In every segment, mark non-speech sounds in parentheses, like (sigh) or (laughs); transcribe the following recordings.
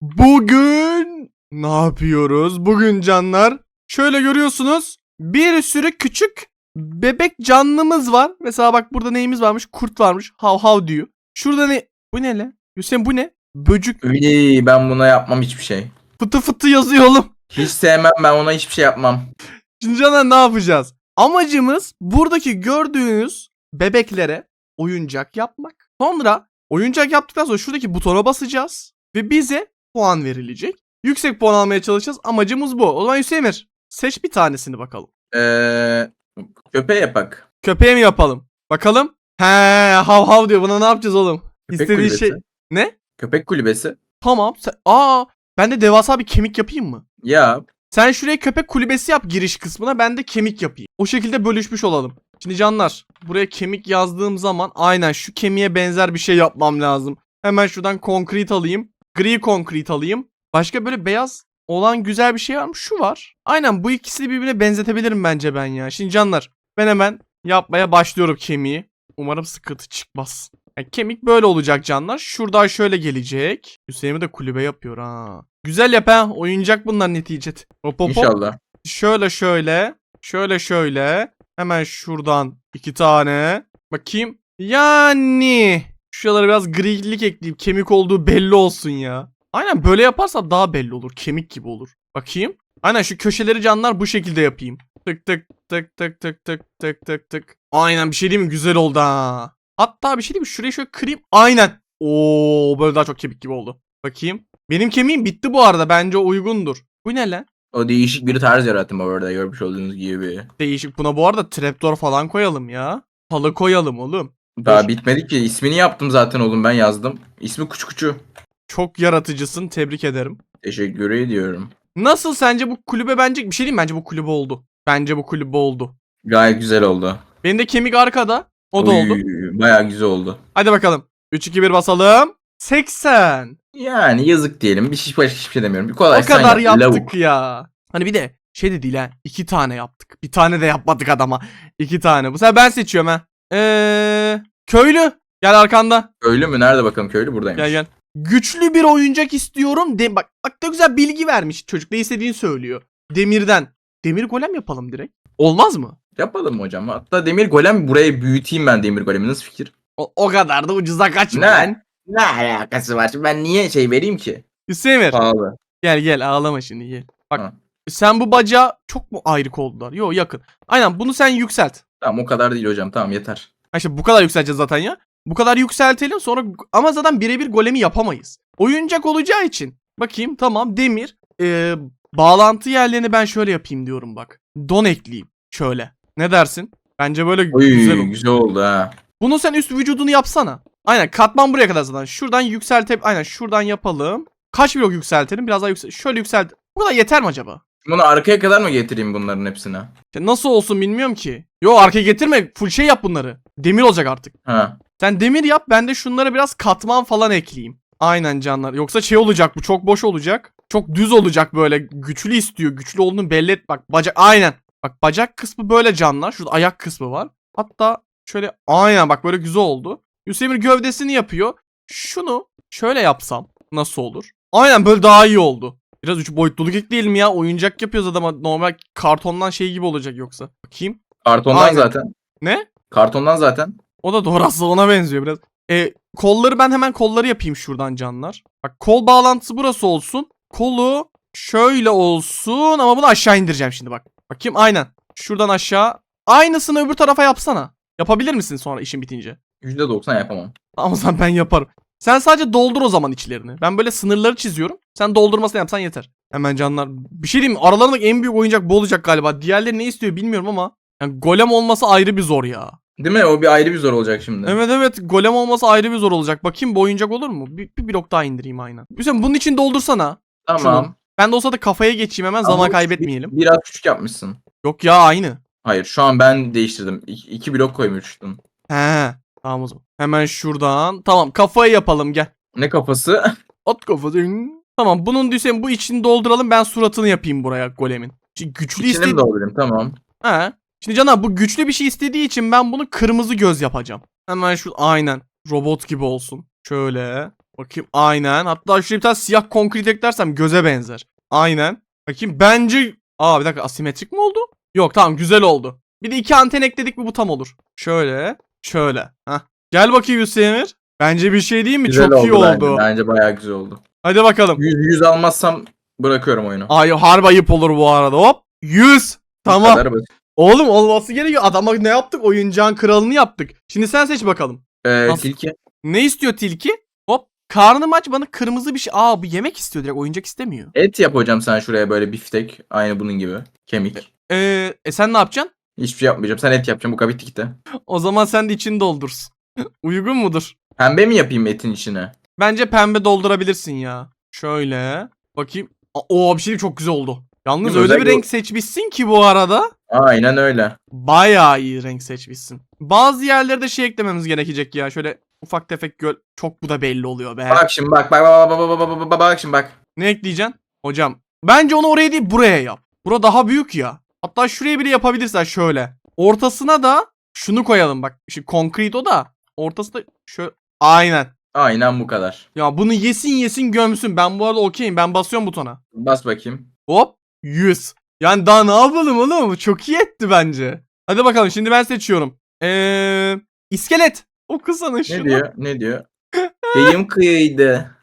Bugün ne yapıyoruz? Bugün canlar şöyle görüyorsunuz bir sürü küçük bebek canlımız var. Mesela bak burada neyimiz varmış? Kurt varmış. Hav hav diyor. Şurada ne? Bu ne lan? Hüseyin bu ne? Böcük. İyi ben buna yapmam hiçbir şey. Fıtı fıtı yazıyor oğlum. Hiç sevmem ben ona hiçbir şey yapmam. Şimdi canlar ne yapacağız? Amacımız buradaki gördüğünüz bebeklere oyuncak yapmak. Sonra oyuncak yaptıktan sonra şuradaki butona basacağız. Ve bize puan verilecek. Yüksek puan almaya çalışacağız. Amacımız bu. O zaman Hüseyinir seç bir tanesini bakalım. Ee, köpeğe yapak. Köpeğe mi yapalım? Bakalım. He hav hav diyor. Buna ne yapacağız oğlum? Köpek İstediği kulübesi. şey. Ne? Köpek kulübesi. Tamam. Sen... Aa ben de devasa bir kemik yapayım mı? Ya Sen şuraya köpek kulübesi yap giriş kısmına ben de kemik yapayım. O şekilde bölüşmüş olalım. Şimdi canlar buraya kemik yazdığım zaman aynen şu kemiğe benzer bir şey yapmam lazım. Hemen şuradan konkrit alayım. Gri konkrit alayım. Başka böyle beyaz olan güzel bir şey var mı? Şu var. Aynen bu ikisini birbirine benzetebilirim bence ben ya. Şimdi canlar ben hemen yapmaya başlıyorum kemiği. Umarım sıkıntı çıkmaz. Yani kemik böyle olacak canlar. Şuradan şöyle gelecek. Hüseyin'i de kulübe yapıyor ha. Güzel yap ha. Oyuncak bunlar neticet. Hop hop hop. inşallah. Şöyle şöyle. Şöyle şöyle. Hemen şuradan iki tane. Bakayım. Yani. Şuralara biraz grilik ekleyeyim. Kemik olduğu belli olsun ya. Aynen böyle yaparsam daha belli olur. Kemik gibi olur. Bakayım. Aynen şu köşeleri canlar bu şekilde yapayım. Tık tık tık tık tık tık tık tık tık. Aynen bir şey değil mi? Güzel oldu ha. Hatta bir şey değil mi? Şurayı şöyle kırayım. Aynen. Oo böyle daha çok kemik gibi oldu. Bakayım. Benim kemiğim bitti bu arada. Bence uygundur. Bu ne lan? O değişik bir tarz yarattım orada görmüş olduğunuz gibi. Değişik. Buna bu arada trapdoor falan koyalım ya. Halı koyalım oğlum. Daha Dur. bitmedi ki. İsmini yaptım zaten oğlum ben yazdım. İsmi Kuçu Kuçu. Çok yaratıcısın. Tebrik ederim. Teşekkür ediyorum. Nasıl sence bu kulübe bence bir şey diyeyim mi? bence bu kulübe oldu. Bence bu kulübe oldu. Gayet güzel oldu. Benim de kemik arkada. O da oldu. Bayağı güzel oldu. Hadi bakalım. 3 2 1 basalım. 80. Yani yazık diyelim. Bir şey başka hiçbir şey demiyorum. Bir kolay o kadar yap, yaptık lavuk. ya. Hani bir de şey de değil ha. 2 tane yaptık. Bir tane de yapmadık adama. 2 tane. Bu sefer ben seçiyorum ha. Eee köylü. Gel arkanda. Köylü mü? Nerede bakalım köylü buradaymış. Gel gel. Güçlü bir oyuncak istiyorum. De bak bak ne güzel bilgi vermiş çocuk. Ne istediğini söylüyor. Demirden. Demir golem yapalım direkt. Olmaz mı? Yapalım mı hocam? Hatta demir golem buraya büyüteyim ben demir golemi. Nasıl fikir? O, o kadar da ucuza kaçma Ne? Ne alakası var? Şimdi ben niye şey vereyim ki? Hüseyin Pahalı. gel gel ağlama şimdi gel. Bak Ha. sen bu bacağı çok mu ayrık oldular? Yo yakın. Aynen bunu sen yükselt. Tamam o kadar değil hocam. Tamam yeter. Ha işte bu kadar yükselteceğiz zaten ya. Bu kadar yükseltelim sonra ama zaten birebir golemi yapamayız. Oyuncak olacağı için. Bakayım tamam demir. Ee, bağlantı yerlerini ben şöyle yapayım diyorum bak. Don ekleyeyim. Şöyle. Ne dersin? Bence böyle Oy güzel güzel, olur. oldu ha. Bunu sen üst vücudunu yapsana. Aynen katman buraya kadar zaten. Şuradan yükseltip aynen şuradan yapalım. Kaç blok yükseltelim? Biraz daha yüksel. Şöyle yükselt. Bu kadar yeter mi acaba? Bunu arkaya kadar mı getireyim bunların hepsine? İşte nasıl olsun bilmiyorum ki. Yo arkaya getirme. Full şey yap bunları. Demir olacak artık. Ha. Sen demir yap ben de şunlara biraz katman falan ekleyeyim. Aynen canlar. Yoksa şey olacak bu çok boş olacak. Çok düz olacak böyle. Güçlü istiyor. Güçlü olduğunu belli et. Bak bacak aynen. Bak bacak kısmı böyle canlar. Şurada ayak kısmı var. Hatta şöyle aynen bak böyle güzel oldu. Hüseyin gövdesini yapıyor. Şunu şöyle yapsam nasıl olur? Aynen böyle daha iyi oldu. Biraz üç boyutluluk ekleyelim ya. Oyuncak yapıyoruz adama. Normal kartondan şey gibi olacak yoksa. Bakayım. Kartondan Aynen. zaten. Ne? Kartondan zaten. O da doğru aslında ona benziyor biraz. E, kolları ben hemen kolları yapayım şuradan canlar. Bak kol bağlantısı burası olsun. Kolu şöyle olsun ama bunu aşağı indireceğim şimdi bak. Bakayım aynen. Şuradan aşağı. Aynısını öbür tarafa yapsana. Yapabilir misin sonra işin bitince? %90 yapamam. O zaman ben yaparım. Sen sadece doldur o zaman içlerini. Ben böyle sınırları çiziyorum. Sen doldurmasını yapsan yeter. Hemen canlar. Bir şey diyeyim mi? Aralarındaki en büyük oyuncak bu olacak galiba. Diğerleri ne istiyor bilmiyorum ama. Yani golem olması ayrı bir zor ya. Değil mi? O bir ayrı bir zor olacak şimdi. Evet evet golem olması ayrı bir zor olacak. Bakayım bu oyuncak olur mu? Bir, bir blok daha indireyim aynen. Hüseyin bunun için doldursana. Tamam. Şunu. Ben de olsa da kafaya geçeyim hemen Ama zaman kaybetmeyelim. Biraz küçük yapmışsın. Yok ya aynı. Hayır şu an ben değiştirdim. İki, iki blok koymuştun. He. Tamam o zaman. Hemen şuradan. Tamam kafayı yapalım gel. Ne kafası? (laughs) At kafasını. Tamam bunun Hüseyin bu içini dolduralım ben suratını yapayım buraya golemin. Şimdi güçlü İçini istedi. mi doldurayım? Tamam. He. Şimdi Caner bu güçlü bir şey istediği için ben bunu kırmızı göz yapacağım. Hemen şu aynen robot gibi olsun. Şöyle. Bakayım aynen. Hatta şuraya bir tane siyah konkrit eklersem göze benzer. Aynen. Bakayım bence... Aa bir dakika asimetrik mi oldu? Yok tamam güzel oldu. Bir de iki anten ekledik mi bu tam olur. Şöyle. Şöyle. Heh. Gel bakayım Hüseyin Emir. Bence bir şey değil mi? Güzel Çok iyi oldu. Bence. bence bayağı güzel oldu. Hadi bakalım. 100, 100 almazsam bırakıyorum oyunu. Ay harbi ayıp olur bu arada. Hop. 100. Bu Tamam. Oğlum olması gerekiyor. Adama ne yaptık? Oyuncağın kralını yaptık. Şimdi sen seç bakalım. Ee, Nasıl? tilki. Ne istiyor tilki? Hop. Karnım aç bana kırmızı bir şey. Aa bu yemek istiyor direkt. Oyuncak istemiyor. Et yap hocam sen şuraya böyle biftek. Aynı bunun gibi. Kemik. Ee, e sen ne yapacaksın? Hiçbir şey yapmayacağım. Sen et yapacaksın. Bu kadar bitti gitti. O zaman sen de içini doldursun. (laughs) Uygun mudur? Pembe mi yapayım etin içine? Bence pembe doldurabilirsin ya. Şöyle. Bakayım. Oo bir şey çok güzel oldu. Yalnız Değil mi? öyle bir Özellikle o- renk seçmişsin ki bu arada. Aynen öyle. Bayağı iyi renk seçmişsin. Bazı yerlere de şey eklememiz gerekecek ya. Şöyle ufak tefek göl. Çok bu da belli oluyor be. Bak şimdi bak bak bak bak bak bak bak bak bak şimdi bak. Ne ekleyeceksin? Hocam. Bence onu oraya değil buraya yap. Bura daha büyük ya. Hatta şuraya bile yapabilirsen şöyle. Ortasına da şunu koyalım bak. Şimdi konkret o da. Ortasında şöyle. Aynen. Aynen bu kadar. Ya bunu yesin yesin gömsün. Ben bu arada okeyim. Ben basıyorum butona. Bas bakayım. Hop 100. Yani daha ne yapalım oğlum? Çok iyi etti bence. Hadi bakalım şimdi ben seçiyorum. Eee iskelet. Okusana şunu. Ne diyor? Ne diyor? (laughs) Yayım kıyıydı.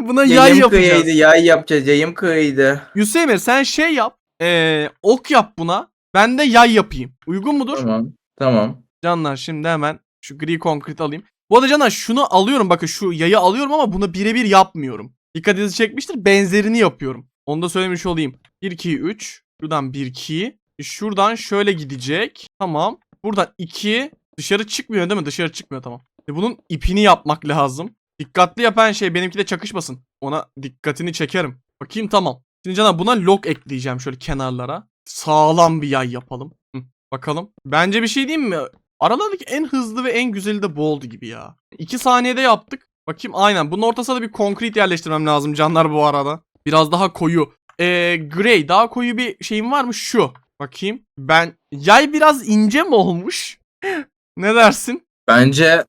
Buna yay Yayım yapacağız. kıyıydı. Yay yapacağız. Yayım kıyıydı. Hüseyin sen şey yap. Eee ok yap buna. Ben de yay yapayım. Uygun mudur? Tamam. Tamam. Canlar şimdi hemen şu gri konkret alayım. Bu arada canlar şunu alıyorum bakın şu yayı alıyorum ama bunu birebir yapmıyorum. Dikkatinizi çekmiştir benzerini yapıyorum. Onu da söylemiş olayım. 1 2 3 şuradan 1 2 şuradan şöyle gidecek. Tamam. Buradan 2 dışarı çıkmıyor değil mi? Dışarı çıkmıyor tamam. E bunun ipini yapmak lazım. Dikkatli yapan şey benimki de çakışmasın. Ona dikkatini çekerim. Bakayım tamam. Şimdi canlar buna lock ekleyeceğim şöyle kenarlara. Sağlam bir yay yapalım. Hı, bakalım. Bence bir şey diyeyim mi? Aralardaki en hızlı ve en güzeli de bu oldu gibi ya. 2 saniyede yaptık. Bakayım aynen. Bunun ortasına da bir konkret yerleştirmem lazım canlar bu arada. Biraz daha koyu. Ee, gray daha koyu bir şeyim var mı? Şu. Bakayım. Ben yay biraz ince mi olmuş? (laughs) ne dersin? Bence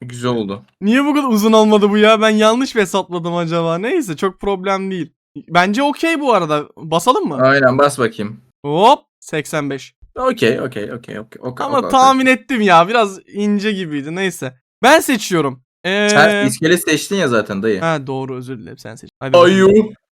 güzel oldu. Niye bu kadar uzun olmadı bu ya? Ben yanlış mı hesapladım acaba? Neyse çok problem değil. Bence okey bu arada. Basalım mı? Aynen bas bakayım. Hop 85. Okey okey okey okey. okey, Ama okey, tahmin ettim ya. Biraz ince gibiydi. Neyse. Ben seçiyorum. Ee... Sen iskelet seçtin ya zaten dayı. Ha doğru özür dilerim sen seç. Hadi. Ayu.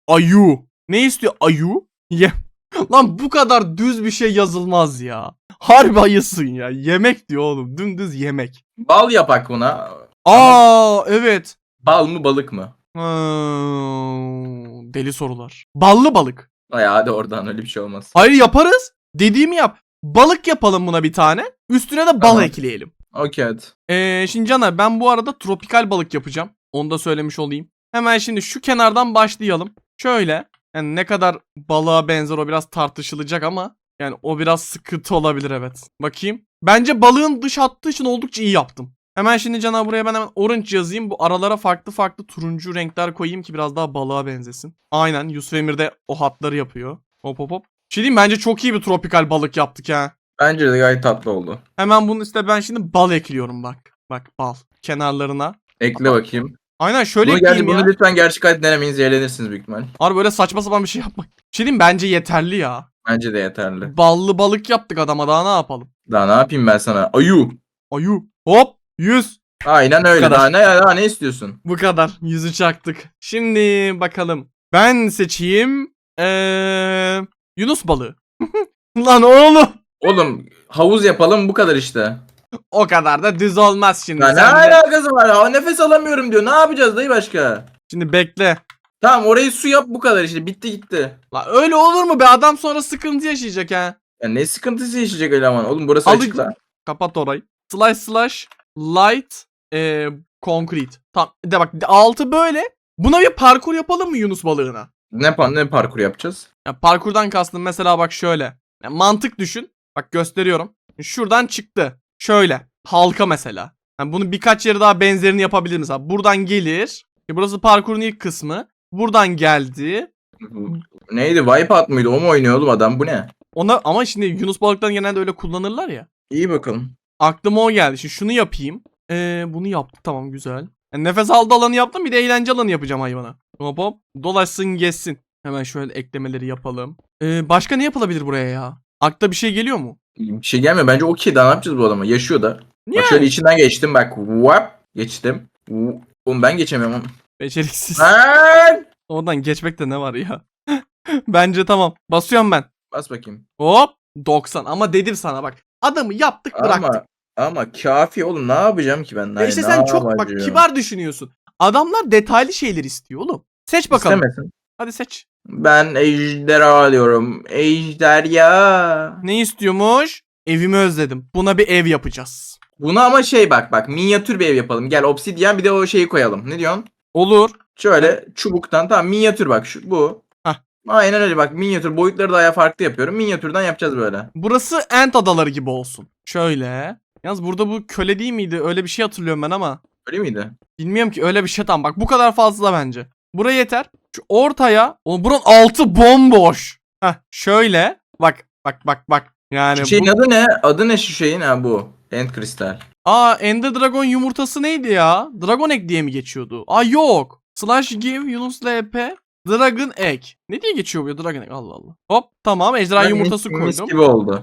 Ayu. Ne istiyor ayu? Ye. (laughs) Lan bu kadar düz bir şey yazılmaz ya. Harbi ayısın ya. Yemek diyor oğlum. Dümdüz yemek. Bal yapak buna. Aa evet. Bal mı balık mı? Hmm, deli sorular. Ballı balık. Ay hadi oradan öyle bir şey olmaz. Hayır yaparız. Dediğimi yap. Balık yapalım buna bir tane. Üstüne de bal Tamam. ekleyelim. Okey hadi. Ee, şimdi Caner ben bu arada tropikal balık yapacağım. Onu da söylemiş olayım. Hemen şimdi şu kenardan başlayalım. Şöyle. Yani ne kadar balığa benzer o biraz tartışılacak ama yani o biraz sıkıntı olabilir evet. Bakayım. Bence balığın dış hattığı için oldukça iyi yaptım. Hemen şimdi Caner buraya ben hemen orange yazayım. Bu aralara farklı farklı turuncu renkler koyayım ki biraz daha balığa benzesin. Aynen Yusuf Emir de o hatları yapıyor. Hop hop hop. Bir Şey diyeyim bence çok iyi bir tropikal balık yaptık ha. Bence de gayet tatlı oldu. Hemen bunu işte ben şimdi bal ekliyorum bak. Bak bal kenarlarına. Ekle bakayım. Aynen şöyle Bunu, gerçi, ekleyeyim ya. bunu lütfen gerçek hayat denemeyin zehirlenirsiniz büyük ihtimal. Harbi böyle saçma sapan bir şey yapmak. Bir şey diyeyim bence yeterli ya. Bence de yeterli. Ballı balık yaptık adama daha ne yapalım. Daha ne yapayım ben sana? Ayu. Ayu. Hop 100. Aynen öyle. Daha ne, daha ne istiyorsun? Bu kadar. Yüzü çaktık. Şimdi bakalım. Ben seçeyim. Ee, Yunus balığı. (laughs) Lan oğlum. Oğlum havuz yapalım bu kadar işte. O kadar da düz olmaz şimdi. Ya ne sen de. alakası var? Ha, nefes alamıyorum diyor. Ne yapacağız dayı başka? Şimdi bekle. Tamam orayı su yap bu kadar işte. Bitti gitti. Lan öyle olur mu be adam sonra sıkıntı yaşayacak ha. Ya ne sıkıntısı yaşayacak eleman? Oğlum burası Alıcı- açık lan. Kapat orayı. Slash slash light e, concrete. Tamam. De bak altı böyle. Buna bir parkur yapalım mı Yunus balığına? Ne, pa- ne parkur yapacağız? Ya parkurdan kastım mesela bak şöyle. Ya mantık düşün. Bak gösteriyorum. Şuradan çıktı. Şöyle. Halka mesela. Yani bunu birkaç yere daha benzerini yapabilir mesela. Buradan gelir. E burası parkurun ilk kısmı. Buradan geldi. Neydi? Wipeout muydu? O mu oynuyor oğlum adam? Bu ne? Ona ama şimdi Yunus balıklarını genelde öyle kullanırlar ya. İyi bakalım. Aklıma o geldi. Şimdi şunu yapayım. Ee, bunu yaptık tamam güzel. Yani nefes aldı alanı yaptım bir de eğlence alanı yapacağım hayvana. Hop hop dolaşsın geçsin. Hemen şöyle eklemeleri yapalım. Ee, başka ne yapılabilir buraya ya? Akla bir şey geliyor mu? Bir şey gelmiyor. Bence okey. Daha ne yapacağız bu adama? Yaşıyor da. Niye? Bak şöyle içinden geçtim bak. Wap. Geçtim. Oğlum ben geçemiyorum. Beceriksiz. Lan! Oradan geçmekte ne var ya? (laughs) Bence tamam. Basıyorum ben. Bas bakayım. Hop 90 ama dedim sana bak. Adamı yaptık bıraktık. Ama ama kafi oğlum ne yapacağım ki ben? Hani işte sen çok bak kibar düşünüyorsun. Adamlar detaylı şeyler istiyor oğlum. Seç bakalım. İstemesin. Hadi seç. Ben ejderha diyorum. Ejderha. Ne istiyormuş? Evimi özledim. Buna bir ev yapacağız. Buna ama şey bak bak minyatür bir ev yapalım. Gel obsidyen bir de o şeyi koyalım. Ne diyorsun? Olur. Şöyle çubuktan tamam minyatür bak şu bu. Hah. Aynen öyle bak minyatür boyutları da aya farklı yapıyorum. Minyatürden yapacağız böyle. Burası Ant adaları gibi olsun. Şöyle. Yalnız burada bu köle değil miydi? Öyle bir şey hatırlıyorum ben ama. Öyle miydi? Bilmiyorum ki öyle bir şey tam. Bak bu kadar fazla bence. Buraya yeter. Şu ortaya. Oğlum buranın altı bomboş. Heh şöyle. Bak bak bak bak. Yani Şu şeyin bu... adı ne? Adı ne şu şeyin? Ha bu. End kristal. Aa Ender Dragon yumurtası neydi ya? Dragon Egg diye mi geçiyordu? Aa yok. Slash give Yunus LP Dragon Egg. Ne diye geçiyor bu ya Dragon Egg? Allah Allah. Hop tamam ejderha Ben yumurtası mis- mis koydum. gibi oldu.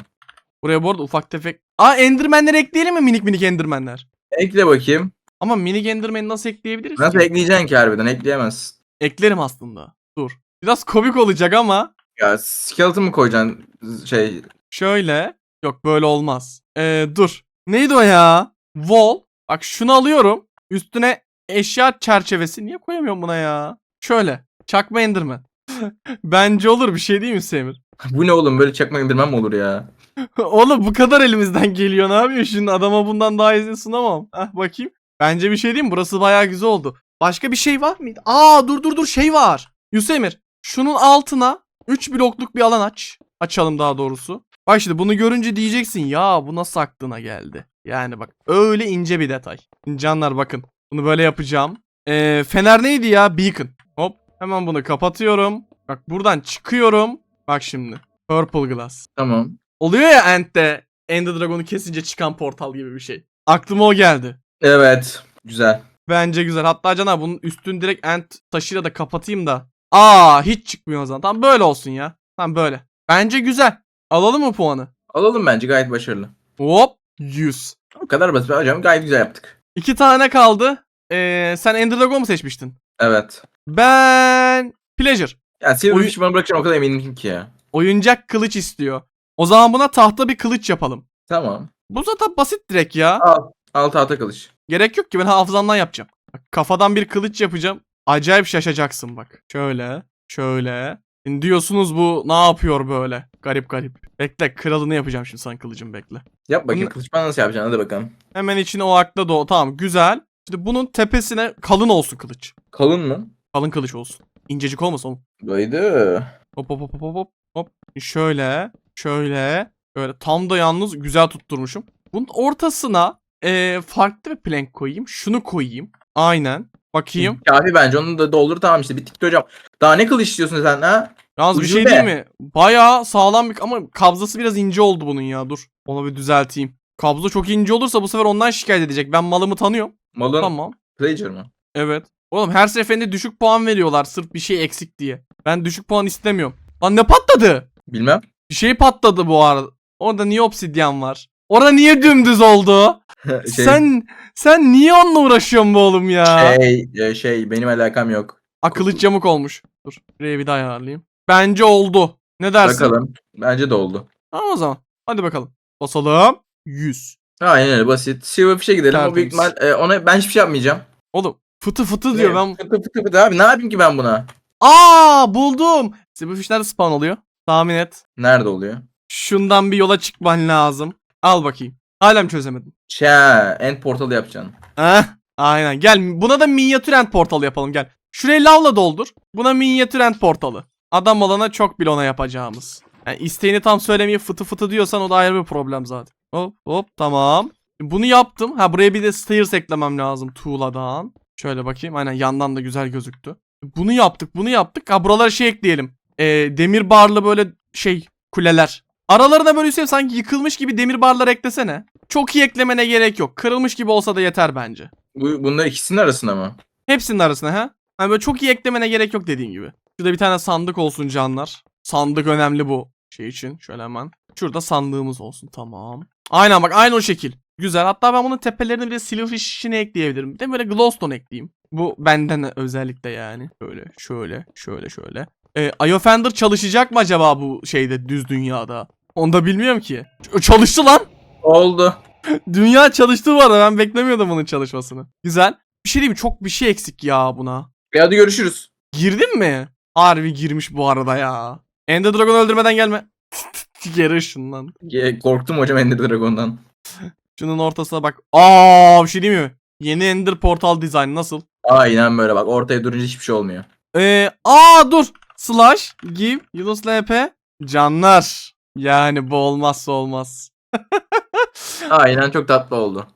Buraya bu arada ufak tefek. Aa Endermenleri ekleyelim mi minik minik Endermenler? Ekle bakayım. Ama minik Enderman'i nasıl ekleyebiliriz Nasıl ki? ekleyeceksin ki harbiden? Ekleyemezsin. Eklerim aslında. Dur. Biraz komik olacak ama Ya skeleton mı koyacaksın şey şöyle. Yok böyle olmaz. Ee, dur. Neydi o ya? Wall. Bak şunu alıyorum. Üstüne eşya çerçevesi. Niye koyamıyorum buna ya? Şöyle. Çakma Enderman. (laughs) Bence olur bir şey değil mi Semir? (laughs) bu ne oğlum böyle çakma indirmem mi olur ya? Oğlum bu kadar elimizden geliyor. Ne yapıyor şimdi? Adama bundan daha iyisini sunamam. Heh bakayım. Bence bir şey değil mi? Burası bayağı güzel oldu. Başka bir şey var mıydı? Aa dur dur dur şey var. Yusemir. Şunun altına 3 blokluk bir alan aç. Açalım daha doğrusu. Bak şimdi bunu görünce diyeceksin ya bu nasıl aklına geldi? Yani bak öyle ince bir detay. Canlar bakın. Bunu böyle yapacağım. Ee, fener neydi ya? Beacon. Hop. Hemen bunu kapatıyorum. Bak buradan çıkıyorum. Bak şimdi. Purple glass. Tamam. Oluyor ya Ant'te Ender Dragon'u kesince çıkan portal gibi bir şey. Aklıma o geldi. Evet. Güzel. Bence güzel. Hatta Can abi bunun üstünü direkt Ant taşıyla da kapatayım da. Aa hiç çıkmıyor o zaman. Tamam böyle olsun ya. Tamam böyle. Bence güzel. Alalım mı puanı? Alalım bence gayet başarılı. Hop 100. O kadar basit hocam gayet güzel yaptık. İki tane kaldı. Ee, sen Ender Dragon mu seçmiştin? Evet. Ben Pleasure. Ya Silver Oyun- Fish bana bırakacağım o kadar eminim ki ya. Oyuncak kılıç istiyor. O zaman buna tahta bir kılıç yapalım. Tamam. Bu zaten basit direkt ya. Al. Al tahta kılıç. Gerek yok ki ben hafızamdan yapacağım. Bak, kafadan bir kılıç yapacağım. Acayip şaşacaksın bak. Şöyle, şöyle. Şimdi diyorsunuz bu ne yapıyor böyle? Garip garip. Bekle kralını yapacağım şimdi sana kılıcım bekle. Yap bakayım Bunu- kılıç bana nasıl yapacaksın hadi bakalım. Hemen içine o akla doğ. Tamam güzel. Şimdi bunun tepesine kalın olsun kılıç. Kalın mı? Kalın kılıç olsun. İncecik olmasın oğlum. Daydı. Hop hop hop hop hop hop. Şöyle, şöyle. Böyle tam da yalnız güzel tutturmuşum. Bunun ortasına eee, farklı bir plank koyayım. Şunu koyayım. Aynen. Bakayım. Kafi bence onu da doldur tamam işte bittikti hocam. Daha ne kılıç istiyorsun sen ha? Yalnız bir şey Ucube. değil mi? Bayağı sağlam bir ama kabzası biraz ince oldu bunun ya. Dur. Onu bir düzelteyim. Kabza çok ince olursa bu sefer ondan şikayet edecek. Ben malımı tanıyorum. Malın Tamam. Pleasure mı? Evet. Oğlum her seferinde düşük puan veriyorlar sırf bir şey eksik diye. Ben düşük puan istemiyorum. Lan ne patladı? Bilmem. Bir şey patladı bu arada. Orada niye obsidyen var? Orada niye dümdüz oldu? (laughs) şey, Sen sen niye onunla uğraşıyorsun bu oğlum ya? şey, e, şey benim alakam yok. Akıllı yamuk olmuş. Dur. Buraya bir daha ayarlayayım. Bence oldu. Ne dersin? Bakalım. Bence de oldu. Tamam o zaman. Hadi bakalım. Basalım. 100. Aynen öyle basit. Silverfish'e gidelim. O büyük Tertemiz. ihtimal e, ona ben hiçbir şey yapmayacağım. Oğlum fıtı fıtı diyor. Ben... Fıtı fıtı fıtı abi ne yapayım ki ben buna? Aa buldum. Silverfish nerede spawn oluyor? Tahmin et. Nerede oluyor? Şundan bir yola çıkman lazım. Al bakayım. Hala mı çözemedim? Şa, end portalı yapacaksın. Heh. Aynen. Gel buna da minyatür end portalı yapalım gel. Şurayı lavla doldur. Buna minyatür end portalı. Adam olana çok bile ona yapacağımız. Yani isteğini tam söylemeye fıtı fıtı diyorsan o da ayrı bir problem zaten. Hop hop tamam. Bunu yaptım. Ha buraya bir de stairs eklemem lazım tuğladan. Şöyle bakayım. Aynen yandan da güzel gözüktü. Bunu yaptık bunu yaptık. Ha buralara şey ekleyelim. Ee, demir barlı böyle şey kuleler. Aralarına böyle Hüseyin sanki yıkılmış gibi demir barlar eklesene. Çok iyi eklemene gerek yok. Kırılmış gibi olsa da yeter bence. Bu, bunlar ikisinin arasında mı? Hepsinin arasına ha. Hani böyle çok iyi eklemene gerek yok dediğin gibi. Şurada bir tane sandık olsun canlar. Sandık önemli bu şey için. Şöyle hemen. Şurada sandığımız olsun tamam. Aynen bak aynı o şekil. Güzel. Hatta ben bunun tepelerine bir de silverfish'ini ekleyebilirim. Bir de böyle glowstone ekleyeyim. Bu benden özellikle yani. Şöyle şöyle şöyle şöyle. Ee, Iofender çalışacak mı acaba bu şeyde düz dünyada? Onu da bilmiyorum ki. Ç- Çalıştı lan. Oldu. (laughs) Dünya çalıştı bu arada. Ben beklemiyordum bunun çalışmasını. Güzel. Bir şey diyeyim mi? Çok bir şey eksik ya buna. E hadi görüşürüz. Girdin mi? Harbi girmiş bu arada ya. Ender Dragon öldürmeden gelme. (laughs) Geri ışınlan. Ge- Korktum hocam Ender Dragon'dan. (laughs) Şunun ortasına bak. Aa bir şey değil mi? Yeni Ender Portal Design nasıl? Aynen böyle bak ortaya durunca hiçbir şey olmuyor. Ee, aa dur. Slash, give, Yunus LP, canlar. Yani bu olmazsa olmaz. (laughs) Aynen çok tatlı oldu.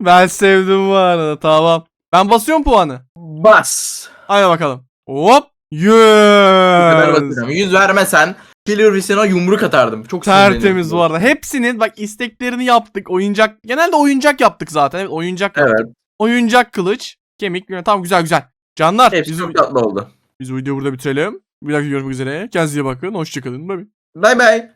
Ben sevdim bu arada tamam. Ben basıyorum puanı. Bas. Hadi bakalım. Hop. Yes. Yüz vermesen Killer Vision'a yumruk atardım. Çok Tertemiz bu arada. Hepsinin bak isteklerini yaptık. Oyuncak. Genelde oyuncak yaptık zaten. Evet oyuncak yaptık. Evet. Oyuncak kılıç. Kemik. Tamam güzel güzel. Canlar Hepsi biz, çok tatlı oldu. biz bu videoyu burada bitirelim. Bir dahaki görüşmek üzere. Kendinize iyi bakın. Hoşçakalın. Bye bye. Bay bay.